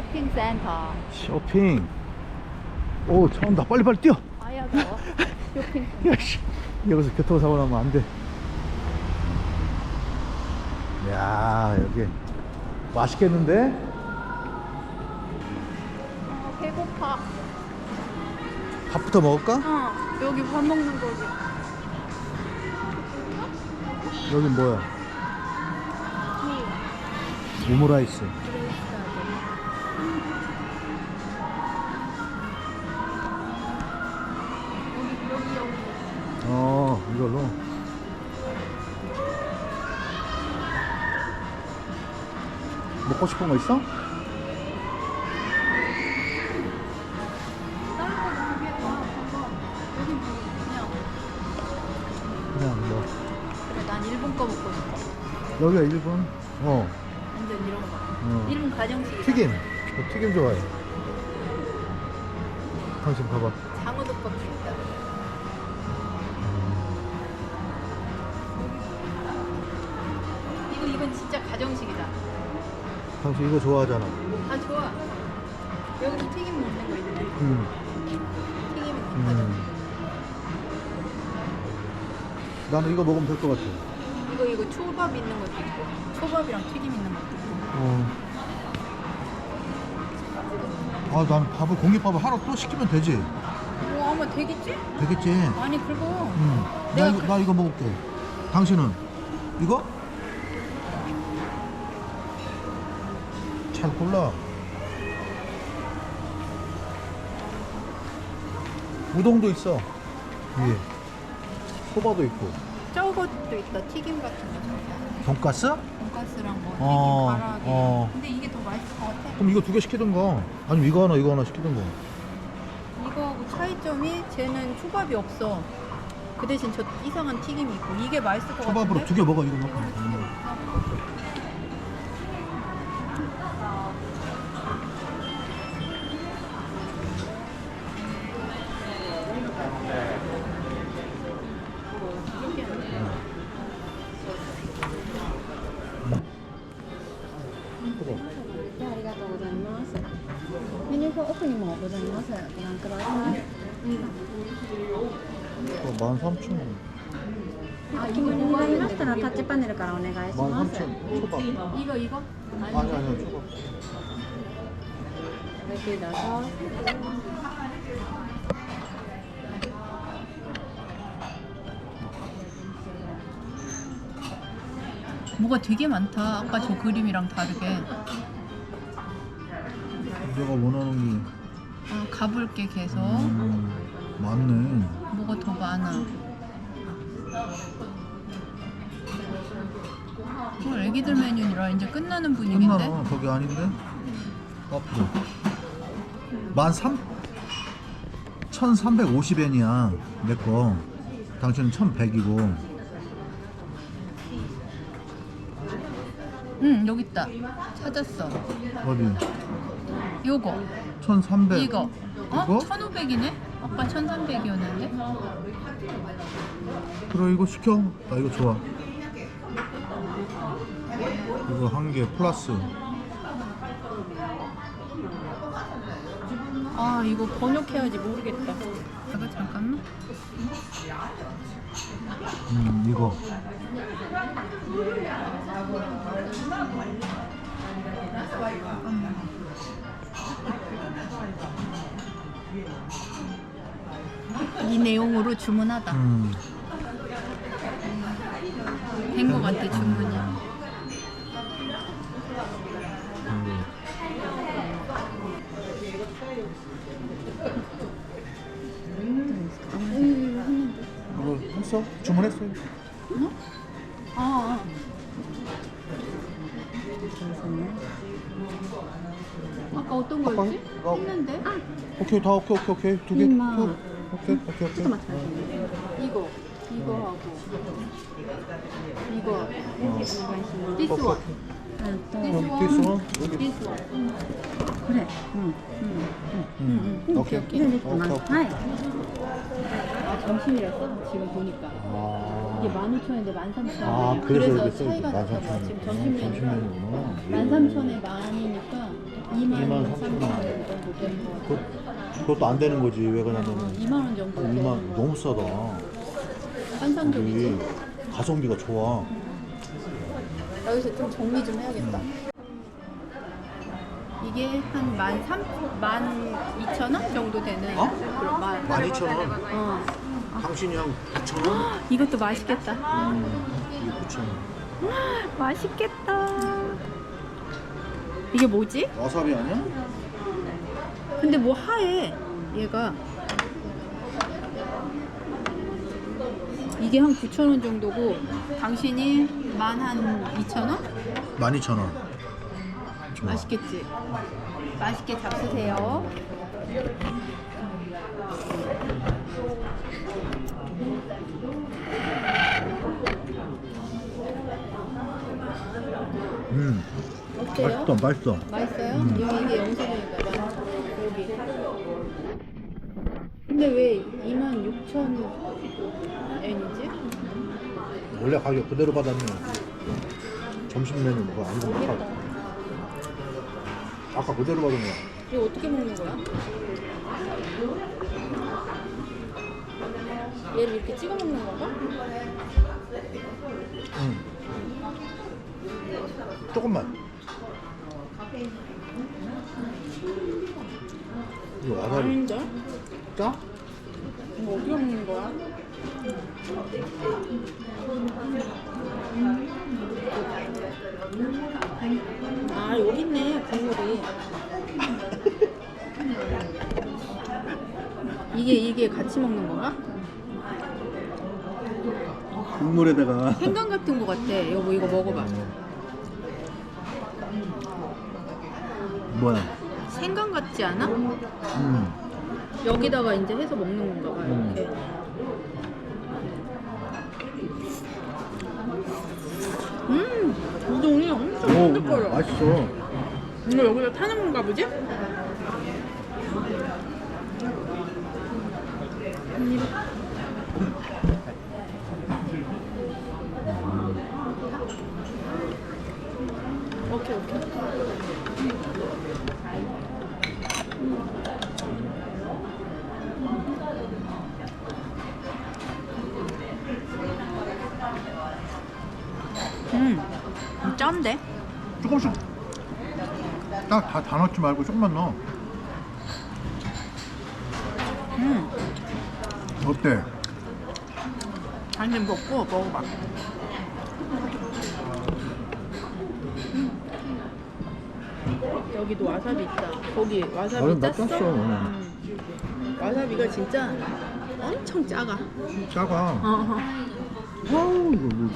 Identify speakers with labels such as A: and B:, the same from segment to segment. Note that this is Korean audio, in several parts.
A: 쇼핑센터.
B: 쇼핑. 오, 차 온다. 빨리 빨리 뛰어.
A: 아야 너. 쇼핑.
B: 야, 씨. 여기서 교통사고 나면 안 돼. 야, 여기 맛있겠는데?
A: 어, 배고파.
B: 밥부터 먹을까?
A: 어 여기 밥 먹는 거지.
B: 여긴 뭐야? 오므라이스. 이걸로. 먹고 싶은 거 있어?
A: 그냥.
B: 그냥 뭐.
A: 그래 난 일본 거 먹고 싶어.
B: 여기가 일본? 어.
A: 완전 이런 거.
B: 어.
A: 일본 가정식.
B: 튀김. 저 튀김 좋아해. 당신 봐봐.
A: 장어덮밥도 있다. 가정식이다.
B: 당신 이거 좋아하잖아.
A: 아 좋아. 여기서 튀김 먹는 거 있네.
B: 음.
A: 튀김이
B: 음.
A: 가정식.
B: 나는 이거 먹으면 될 것 같아.
A: 이거 이거 초밥 있는 것도 있고 초밥이랑 튀김 있는 것도 있고.
B: 어. 아, 난 밥을 공깃밥을 하루 또 시키면 되지.
A: 뭐 아마 되겠지?
B: 되겠지.
A: 아니 그리고
B: 응. 나
A: 내가
B: 이거,
A: 그-
B: 나 이거 먹을게. 당신은 이거? 잘 골라. 우동도 있어. 위에. 소바도 있고.
A: 저것도 있다 튀김 같은 거 저거.
B: 돈가스?
A: 돈가스랑 뭐 튀김
B: 어,
A: 가라age.
B: 어.
A: 근데 이게 더 맛있을 것 같아.
B: 그럼 이거 두 개 시키든가. 아니면 이거 하나, 이거 하나 시키든가.
A: 이거하고 차이점이 쟤는 초밥이 없어. 그 대신 저 이상한 튀김이 있고 이게 맛있을 것
B: 초밥으로
A: 같은데.
B: 두 개 먹어, 이거
A: 두개
B: 음.
A: 먹자.
B: 초밥.
A: 이거 이거?
B: 아니, 아니, 초밥.
C: 이렇게 넣어서
A: 뭐가 되게 많다. 아까 저 그림이랑 다르게.
B: 내가 원하는
A: 아, 가볼게
B: 게
A: 계속.
B: 음, 많네.
A: 뭐가 더 많아. 애기들 메뉴라 이제 끝나는 분위기인데.
B: 끝나나? 거기 아닌데? 앞으로. 만 삼, 1350엔이야. 내 거. 당신은 1100이고.
A: 응 여기 있다. 찾았어.
B: 어디?
A: 요거
B: 1300.
A: 이거. 어?
B: 이거?
A: 1,500이네? 아까 1,300이었는데?
B: 그래, 이거 시켜. 나 이거 좋아. 이거 한 개 플러스.
A: 아 이거 번역해야지 모르겠다. 잠깐 잠깐만.
B: 음, 이거.
A: 이 내용으로 주문하다.
B: 음.
A: 된거 같아 주문
B: 했어?
A: 주문했어요. 응? 어? 아. 아. 까 어떤
B: 아까
A: 거였지?
B: 어.
A: 했는데?
B: 아, 오케이 다 오케이 오케이 오케이 두 개.
C: 임마.
B: 오케이 오케이 오케이.
A: 이거. 이거 하고. 이거.
C: 어.
A: This. This one.
B: This one.
A: This one.
C: 그래. 응. 응.
B: 응.
A: 응.
B: 오케이.
A: 오케이.
C: 오케이.
B: 오케이.
A: 아, 점심이라서 지금 보니까. 이게 아. 15,000원인데 13,000원.
B: 아, 그래서, 그래서
A: 차이가 났다고 지금 점심 메뉴가 13,000원에 예. 만이니까 2만
B: 3,000원
A: 정도 되는 거
B: 같아요. 그것도 안 되는 거지. 왜 그러냐면 어,
A: 2만 원 정도.
B: 2만 너무 싸다.
A: 환상적이지.
B: 가성비가 좋아.
A: 여기서 좀 정리 좀 해야겠다. 이게 한 만 삼, 만 이천 원 정도 되는.
B: 어?
A: 그런 만.
B: 12,000원
A: 어.
B: 당신이 한 9,000원?
A: 이것도 맛있겠다.
B: 음, 이게 9,000원
A: 맛있겠다. 이게 뭐지?
B: 와사비 아니야?
A: 근데 뭐 하얘 얘가 이게 한 9,000원 정도고 당신이 만 한 2,000원?
B: 12,000원 좋아
A: 맛있겠지? 맛있게 잡수세요.
B: 음
A: 어때요?
B: 맛있어 맛있어
A: 맛있어요?
B: 음.
A: 이게, 이게 영수증인가 봐. 여기. 근데 왜 26,000엔이지?
B: 원래 가격 그대로 받았네 점심 메뉴 뭐가 아니고 아까, 아까 그대로 받은 거야
A: 이거 어떻게 먹는 거야? 얘를 이렇게 찍어 먹는 건가?
B: 응 조금만 이거 와사비
A: 아닌데?
B: 짜?
A: 이거 어떻게 먹는 거야? 아 여기 있네 국물이. 이게 이게 같이 먹는 건가?
B: 국물에다가.
A: 생강 같은 거 같아. 여보 이거 먹어봐.
B: 뭐야?
A: 생강 같지 않아?
B: 음.
A: 여기다가 이제 해서 먹는 건가 봐요
B: 음.
A: 이렇게 음 우동이 엄청
B: 오,
A: 쫀득거려
B: 맛있어
A: 이거 여기다 타는 건가 보지? 한 입. 오케이 오케이 짠데?
B: 조금씩 딱다 다 넣지 말고 조금만 넣어
A: 음
B: 어때?
A: 한입 먹고 먹어봐. 여기도 와사비 있다. 거기 와사비
B: 나
A: 짰어?
B: 짰어.
A: 음. 와사비가 진짜 엄청 작아.
B: 작아
A: 어허.
B: 아우 이거 뭐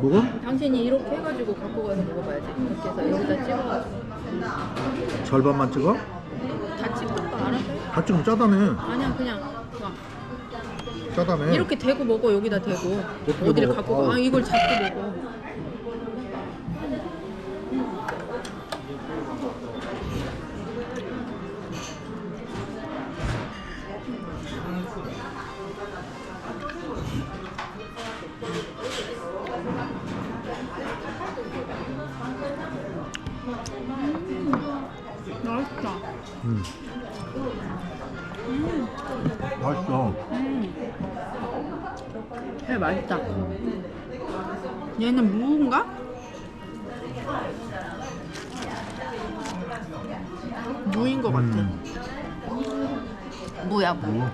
B: 먹어?
A: 당신이 이렇게 해가지고 갖고 가서 먹어봐야지. 이렇게 해서 여기다 찍어가지고.
B: 절반만 찍어?
A: 다 찍던가 알아서 해.
B: 다 찍으면 짜다며
A: 아니야 그냥 막
B: 짜다며
A: 이렇게 대고 먹어 여기다 대고
B: 어떻게
A: 어디를
B: 먹어?
A: 갖고 가. 아
B: 아우.
A: 이걸 잡고 먹어.
B: 음. 맛있어
A: 음. 회 맛있다. 얘는 무인가? 무인 것 같아.
B: 음.
A: 무야 무.
B: 뭐?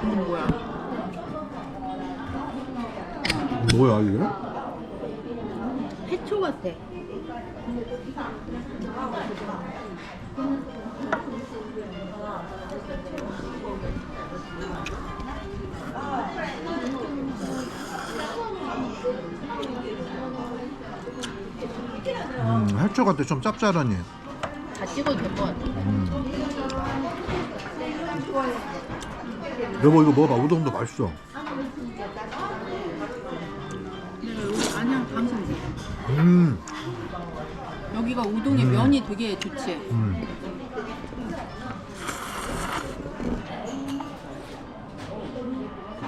A: 근데 뭐야?
B: 뭐야 이게?
A: 해초 같아.
B: 음, 해초 같아 좀 짭짤하니.
A: 다 찍어도 될 것 같아.
B: 여보 이거 먹어봐. 우동도 맛있어.
A: 여기 당신
B: 음,
A: 여기가 우동의
B: 음.
A: 면이 되게 좋지.
B: 음.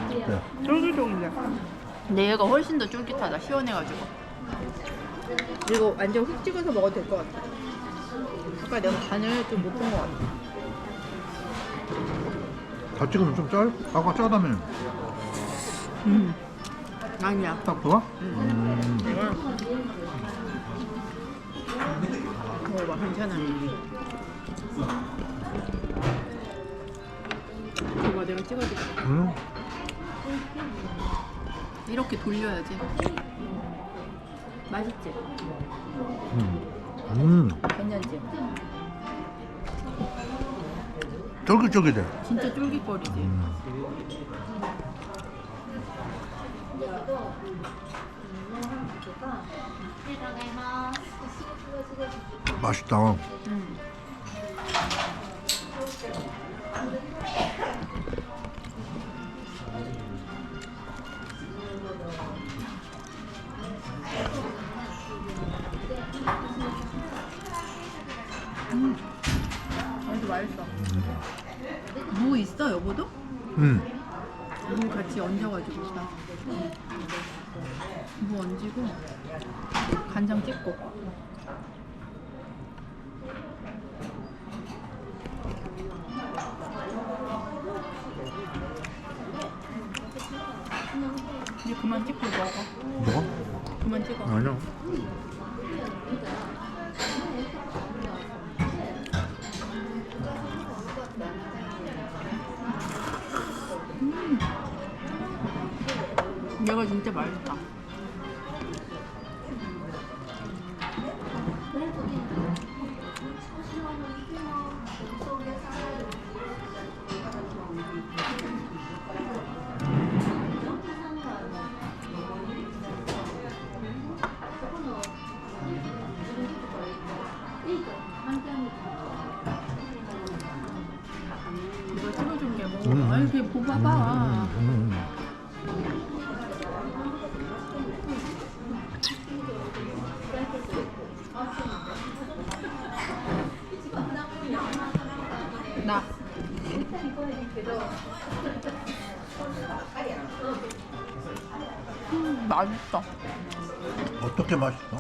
B: 네.
A: 쫄깃쫄깃해. 근데 얘가 훨씬 더 쫄깃하다. 시원해가지고. 이거 완전 훅 찍어서 먹어도 될 것 같아. 아까 내가 간을 좀 못 본 것 같아.
B: 다 찍으면 좀 짤? 아까 짜다며.
A: 음. 아니야.
B: 딱 좋아? 음.
A: 먹어봐 괜찮아. 이거 내가 찍어줄게.
B: 음.
A: 이렇게 돌려야지. 맛있지?
B: 음. 음.
A: 괜찮지?
B: 쫄깃쫄깃해.
A: 진짜 쫄깃거리지?
B: 음. 맛있다.
A: 음. 음. 아주 맛있어. 무 있어 여보도?
B: 음.
A: 무 같이 얹어가지고 딱. 무 얹고 간장 찍고. 봐봐. 나. 음, 맛있다.
B: 어떻게 맛있어?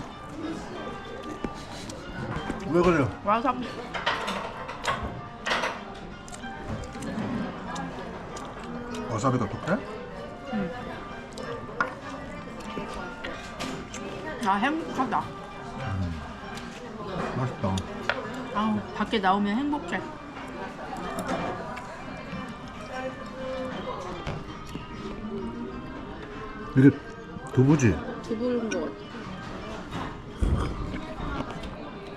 B: 왜 그래요?
A: 와사비.
B: 맛있다.
A: 아 밖에 나오면 행복해.
B: 이게 두부지?
A: 두부인 것 같아.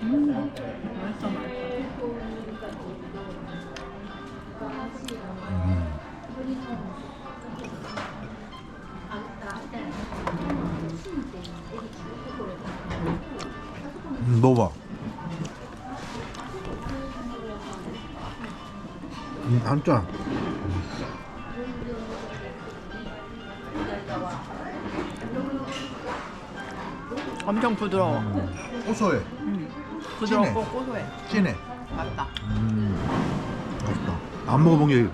A: 음, 맛있어, 맛있어.
B: 음, 먹어봐. 음, 안 짜.
A: 엄청 부드러워.
B: 고소해.
A: 음, 부드럽고 고소해.
B: 진해.
A: 맞다.
B: 음, 맛있다. 안 먹어본 게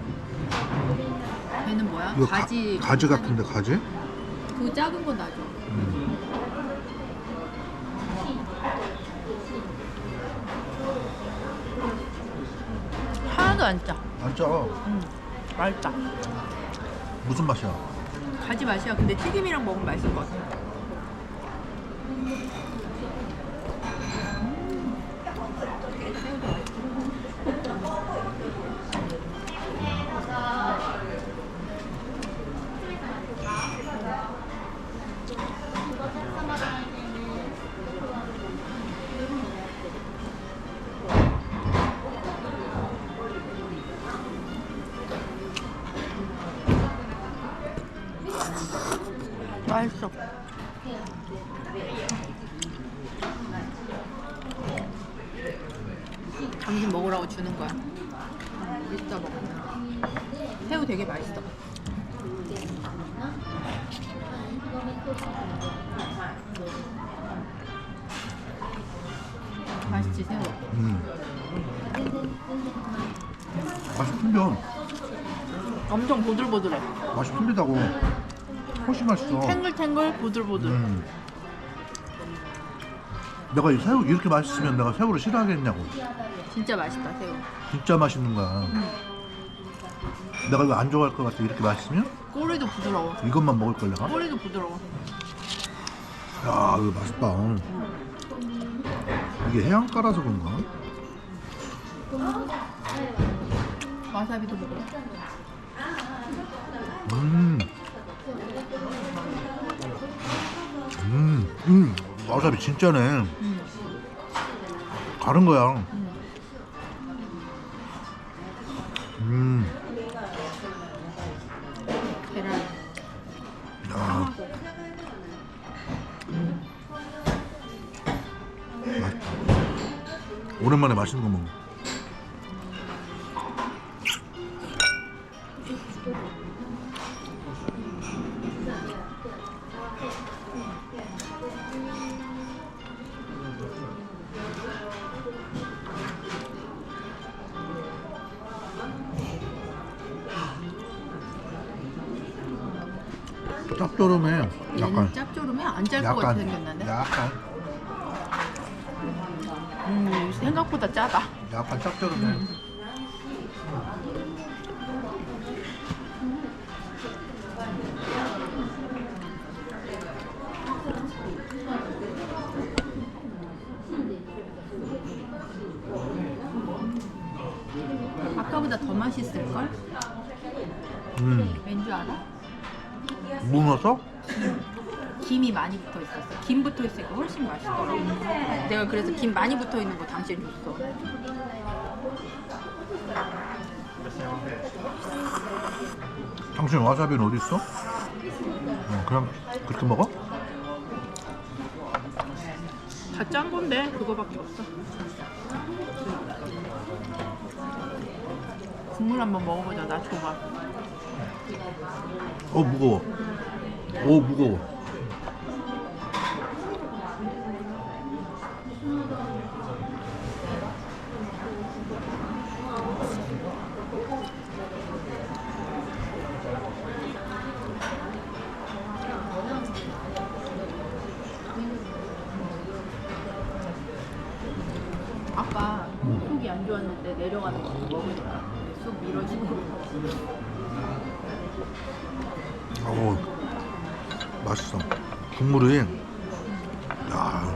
A: 걔는 뭐야?
B: 이거 가-
A: 가지.
B: 가지 같은데 가지?
A: 그 작은 거 놔줘.
B: 음.
A: 하나도 안 짜.
B: 안 짜.
A: 음, 맛있다.
B: 무슨 맛이야?
A: 가지 맛이야. 근데 튀김이랑 먹으면 맛있을 것 같아. 주는 거야. 이따 먹어. 새우 되게 맛있어. 맛있지 새우.
B: 음. 맛이 풀려.
A: 엄청 보들보들해.
B: 맛이 풀리다고. 훨씬 맛있어.
A: 탱글탱글 보들보들.
B: 음. 내가 이 새우 이렇게 맛있으면 내가 새우를 싫어하겠냐고.
A: 진짜 맛있다 새우.
B: 진짜 맛있는 거야. 내가 이거 안 좋아할 것 같아. 이렇게 맛있으면
A: 꼬리도 부드러워.
B: 이것만 먹을 걸 내가.
A: 꼬리도 부드러워.
B: 야, 이거 맛있다. 이게 해안가라서 그런가?
A: 와사비도 먹어.
B: 음. 음, 음, 와사비 진짜네.
A: 음.
B: 다른 거야. 음,
A: 계란.
B: 야. 맛있다. 오랜만에 맛있는 거 먹어.
A: 것 같이 생겼는데?
B: 약간.
A: 음 생각보다 짜다.
B: 약간 짭조름해.
A: 아까보다 더 맛있을 걸?
B: 음,
A: 왠 줄 알아?
B: 문어서?
A: 많이 붙어 있었어. 김 붙어 있으니까 훨씬 맛있더라고. 내가 그래서 김 많이 붙어 있는 거 당신 줬어.
B: 당신 와사비는 어디 있어? 어, 그냥 그렇게 먹어?
A: 다 짠 건데 그거밖에 없어. 국물 한번 먹어보자. 나 좋아.
B: 어 무거워. 오 무거워.
A: 좋았는데 내려가는 거 먹으니까 속 밀어주고.
B: 오 맛있어. 국물이 야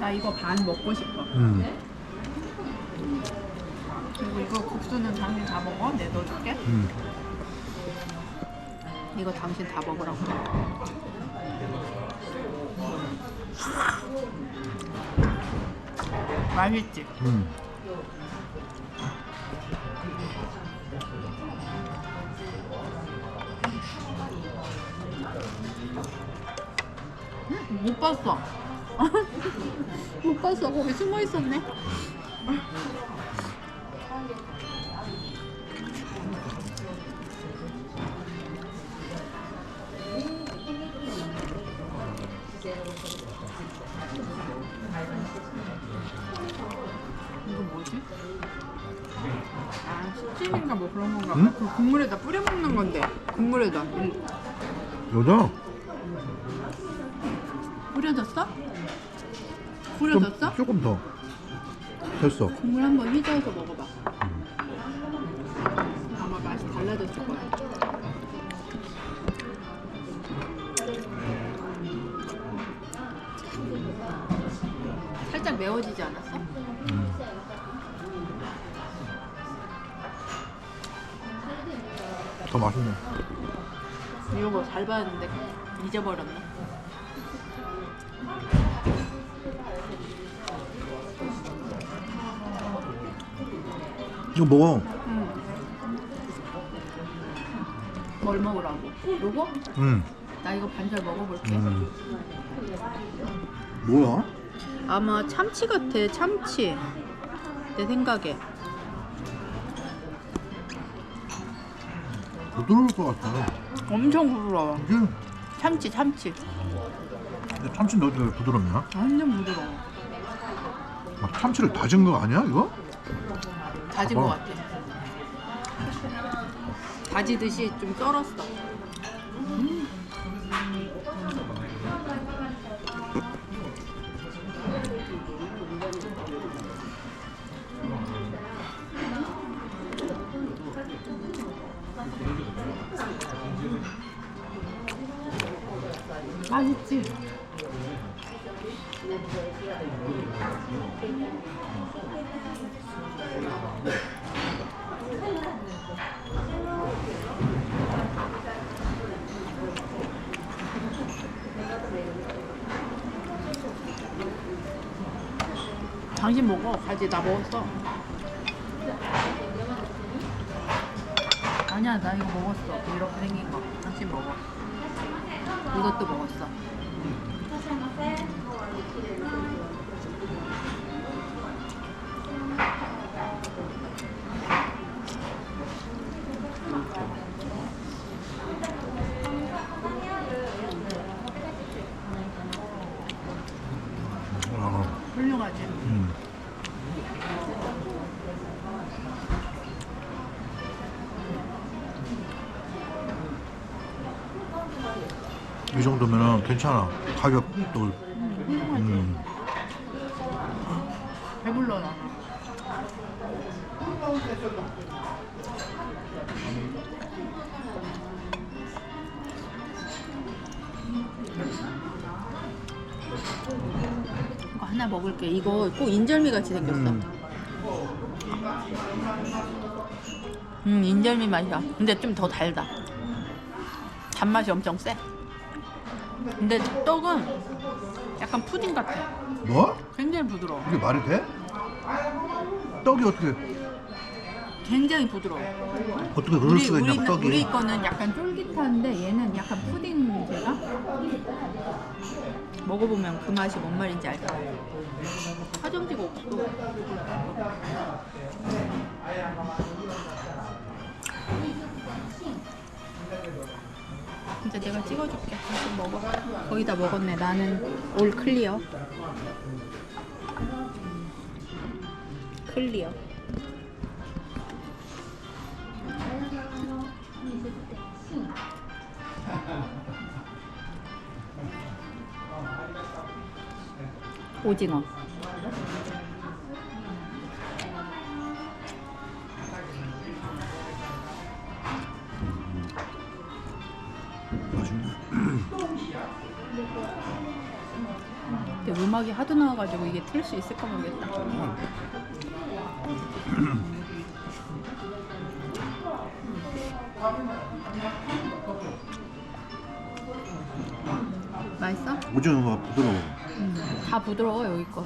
A: 나 이거 반 먹고 싶어.
B: 음.
A: 이거 당신 다 먹으라고. 맛있지?
B: 음.
A: 못 봤어. 못 봤어. 거기 숨어 있었네. 아, 식찜인가 뭐 그런 건가 봐.
B: 응?
A: 그 국물에다 뿌려 먹는 건데. 국물에다. 음.
B: 여자
A: 뿌려졌어?
B: 좀,
A: 뿌려졌어?
B: 조금 더 됐어.
A: 국물 한번 휘저어서 먹어봐. 아마 맛이 달라졌을 거야. 살짝 매워지지 않았어?
B: 맛있네.
A: 이런 거잘 봤는데 잊어버렸네.
B: 이거 먹어.
A: 응. 뭘 먹으라고? 요거?
B: 음.
A: 나 이거 반절 먹어볼게.
B: 음. 뭐야?
A: 아마 참치 같아, 참치. 내 생각에.
B: 부드러울 것 같아.
A: 엄청 부드러워.
B: 이게
A: 참치, 참치.
B: 근데 참치인데 어떻게 부드럽냐?
A: 완전 부드러워.
B: 막 참치를 다진 거 아니야 이거?
A: 다진
B: 어.
A: 것 같아. 다지듯이 좀 썰었어. 맛있지? 당신 먹어. 가지 나 먹었어. 아니야 나 이거 먹었어. 이렇게 생긴 거. 당신 먹어. 이것도 먹었어.
B: 정도면은 괜찮아 가격도 음.
A: 배불러 나는. 이거 하나 먹을게. 이거 꼭 인절미 같이 생겼어.
B: 음.
A: 음, 인절미 맛이야. 근데 좀 더 달다. 단맛이 엄청 세. 근데 떡은 약간 푸딩 같아.
B: 뭐?
A: 굉장히 부드러워.
B: 이게 말이 돼? 떡이 어떻게
A: 굉장히 부드러워.
B: 어떻게 그럴 수가 있냐고
A: 우리,
B: 떡이
A: 우리 거는 약간 쫄깃한데 얘는 약간 푸딩 제가 먹어보면 그 맛이 뭔 말인지 알 거야. 화정지가 없어. 진짜 내가 찍어줄게. 좀 먹어. 거의 다 먹었네. 나는 올 클리어. 클리어. 오징어. 음악이 하도 나와가지고 이게 틀 수 있을까 모르겠다. 맛있어?
B: 오징어가 부드러워
A: 음, 다 부드러워 여기 거.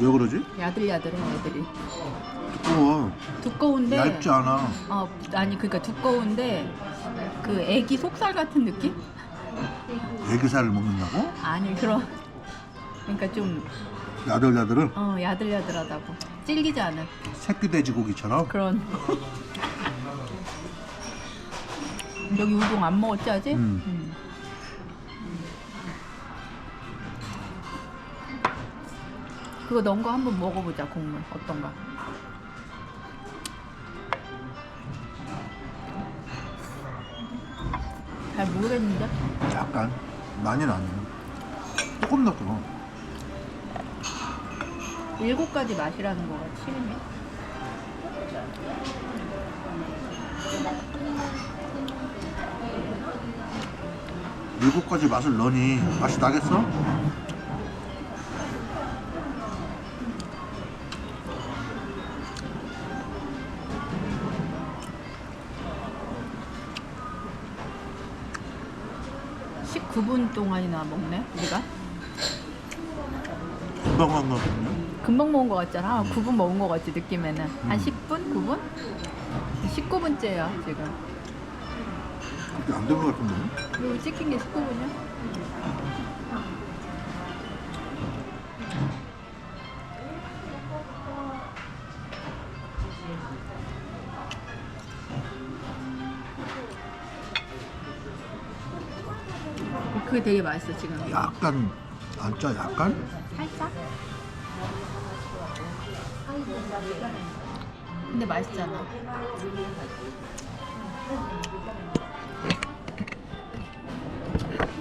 B: 왜 그러지?
A: 야들야들해 애들이.
B: 두꺼워
A: 두꺼운데.
B: 얇지 않아
A: 어 아니 그러니까 두꺼운데 그 애기 속살 같은 느낌?
B: 애기살을 먹는다고?
A: 아니 그런. 그러니까 좀
B: 야들야들은
A: 어, 야들야들하다고. 질기지 않은
B: 새끼 돼지고기처럼
A: 그런. 여기 우동 안 먹었지 아직?
B: 음.
A: 음. 그거 넣은 거 한번 먹어보자 국물 어떤가? 잘 모르겠는데
B: 약간 많이는 아니야 조금 넣고
A: 일곱 가지 맛이라는 거가 치림이
B: 일곱 가지 맛을 넣으니 맛이 나겠어?
A: 십 19분 동안이나 먹네 우리가?
B: 금방 한거 같은데
A: 금방 먹은 거 같잖아. 9분 먹은 거 같지 느낌에는. 한 10분? 9분? 19분째야 지금.
B: 그렇게 안된 거 같은데?
A: 그리고 찍힌 게 19분이야? 그게 되게 맛있어 지금
B: 약간 안짜 약간?
A: 살짝? 근데 맛있잖아.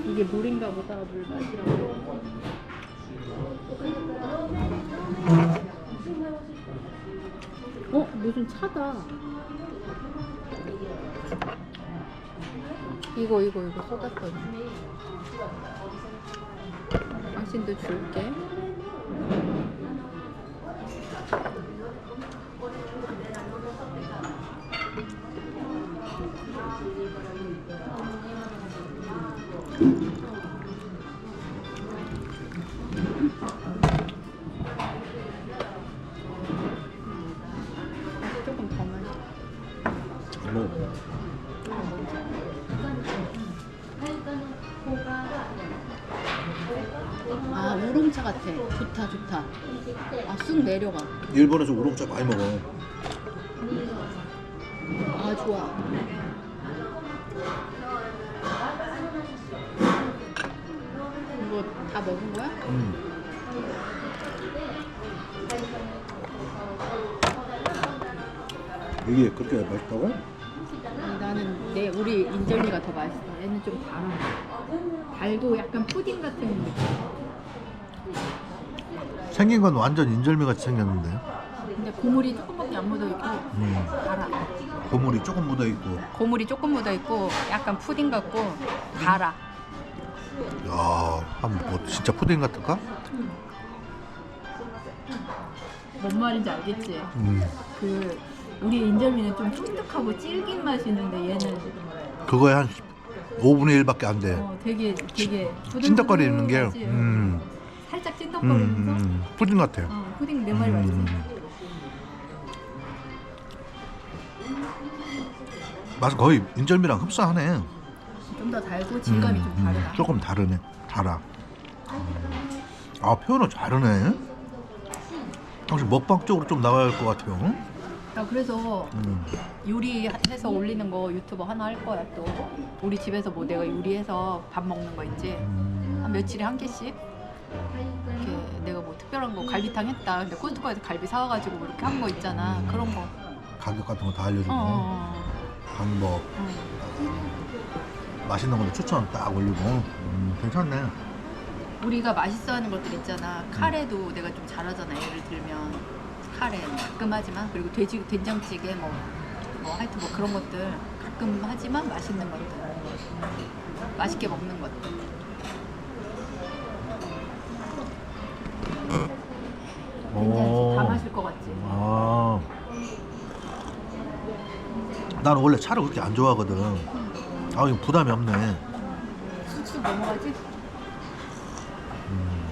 A: 이게 물인가 보다 물 맛이라고. 어 무슨 차다. 이거 이거 이거 쏟았더니. 당신도 줄게.
B: 일본에서 우롱차 많이 먹어.
A: 아 좋아. 이거 다 먹은 거야?
B: 음. 이게 그렇게 맛있다고?
A: 아니, 나는 내 우리 인절미가 더 맛있어. 얘는 좀 달아. 달고 약간 푸딩 같은 느낌.
B: 생긴 건 완전 인절미 같이 생겼는데
A: 근데 고물이 조금밖에 안 묻어 있고
B: 음.
A: 달아.
B: 고물이 조금 묻어 있고
A: 고물이 조금 묻어 있고 약간 푸딩 같고 달아.
B: 야, 한번 뭐 진짜 푸딩 같을까?
A: 뭔 말인지 알겠지?
B: 음.
A: 그 우리 인절미는 좀 쫀득하고 질긴 맛이 있는데 얘는
B: 그거에 한 5분의 1밖에 안 돼.
A: 어, 되게 되게
B: 찐덕거리는 게
A: 부들부들하지?
B: 음.
A: 살짝
B: 음,
A: 찐덕거리면서
B: 음. 푸딩 같아.
A: 어, 푸딩 내 말이 맞지?
B: 음. 맛은 거의 인절미랑 흡사하네.
A: 좀 더 달고 질감이
B: 음,
A: 좀
B: 음.
A: 다르다.
B: 조금 다르네. 달아. 아 표현을 잘하네. 혹시 먹방 쪽으로 좀 나가야 할 것 같아요. 응?
A: 나 그래서
B: 음.
A: 요리해서 올리는 거 유튜버 하나 할 거야 또. 우리 집에서 뭐 내가 요리해서 밥 먹는 거 있지.
B: 음.
A: 한 며칠에 한 개씩. 이렇게 내가 뭐 특별한 거 갈비탕 했다. 근데 코스트코에서 갈비 사와가지고 뭐 이렇게 한 거 있잖아. 그런 거.
B: 가격 같은 거다
A: 어,
B: 알려주고
A: 어,
B: 방법
A: 어. 어.
B: 맛있는 것도 추천 딱 올리고 음, 괜찮네.
A: 우리가 맛있어 하는 것들 있잖아. 카레도 내가 좀 잘하잖아. 예를 들면 카레 가끔 하지만 그리고 돼지 된장찌개 뭐, 뭐 하여튼 뭐 그런 것들 가끔 하지만 맛있는 것들 맛있게 먹는 것들. 괜찮지? 다 마실 것 같지?
B: 아. 나는 원래 차를 그렇게 안 좋아하거든. 아, 이거 부담이 없네.
A: 쑥쑥 넘어가지?
B: 음.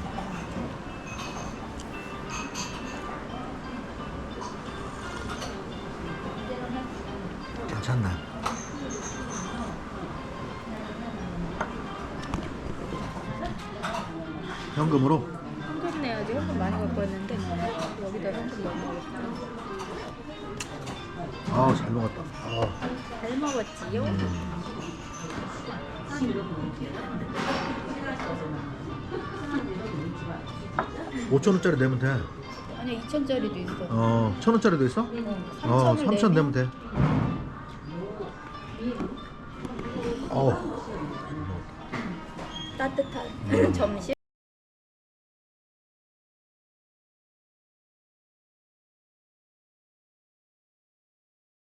B: 괜찮네. 현금으로? 5천원짜리 내면 돼.
A: 아니야 2천짜리도 있어.
B: 어 천원짜리도 있어? 어,
A: 3천
B: 내면 돼.